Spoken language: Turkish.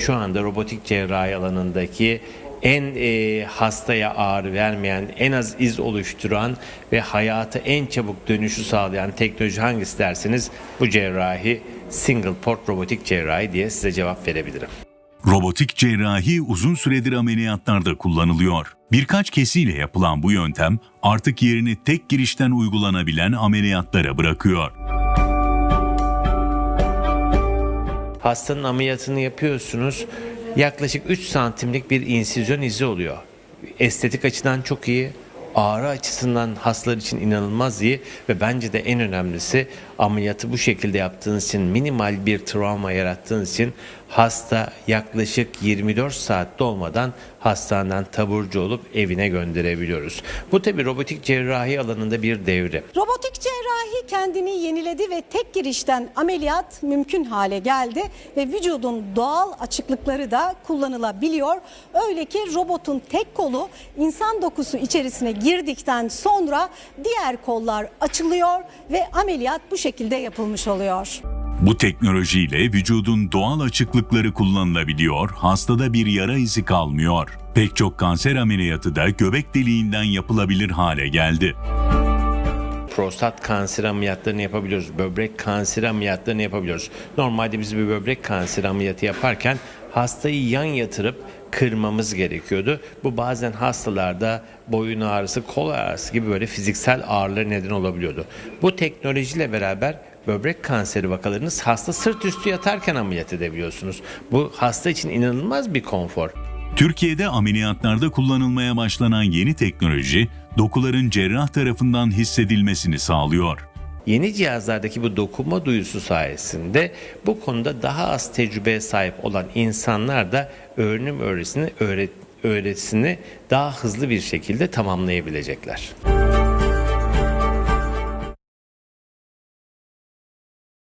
şu anda robotik cerrahi alanındaki en e, hastaya ağrı vermeyen, en az iz oluşturan ve hayata en çabuk dönüşü sağlayan teknoloji hangisi derseniz bu cerrahi single port robotik cerrahi diye size cevap verebilirim. Robotik cerrahi uzun süredir ameliyatlarda kullanılıyor. Birkaç kesiyle yapılan bu yöntem artık yerini tek girişten uygulanabilen ameliyatlara bırakıyor. Hastanın ameliyatını yapıyorsunuz. Yaklaşık 3 santimlik bir insizyon izi oluyor. Estetik açıdan çok iyi. Ağrı açısından hastalar için inanılmaz iyi ve bence de en önemlisi ameliyatı bu şekilde yaptığınız için minimal bir travma yarattığınız için hasta yaklaşık 24 saat dolmadan hastaneden taburcu olup evine gönderebiliyoruz. Bu tabi robotik cerrahi alanında bir devrim. Robotik cerrahi kendini yeniledi ve tek girişten ameliyat mümkün hale geldi ve vücudun doğal açıklıkları da kullanılabiliyor. Öyle ki robotun tek kolu insan dokusu içerisine girdikten sonra diğer kollar açılıyor ve ameliyat bu şekilde yapılmış oluyor. Bu teknolojiyle vücudun doğal açıklıkları kullanılabiliyor, hastada bir yara izi kalmıyor. Pek çok kanser ameliyatı da göbek deliğinden yapılabilir hale geldi. prostat kanseri ameliyatlarını yapabiliyoruz. Böbrek kanseri ameliyatlarını yapabiliyoruz. Normalde biz bir böbrek kanseri ameliyatı yaparken hastayı yan yatırıp kırmamız gerekiyordu. Bu bazen hastalarda boyun ağrısı, kol ağrısı gibi böyle fiziksel ağrılara neden olabiliyordu. Bu teknolojiyle beraber böbrek kanseri vakalarınız hasta sırt üstü yatarken ameliyat edebiliyorsunuz. Bu hasta için inanılmaz bir konfor. Türkiye'de ameliyatlarda kullanılmaya başlanan yeni teknoloji, dokuların cerrah tarafından hissedilmesini sağlıyor. Yeni cihazlardaki bu dokunma duyusu sayesinde bu konuda daha az tecrübeye sahip olan insanlar da öğrenim öğretisini, öğret, öğretisini daha hızlı bir şekilde tamamlayabilecekler.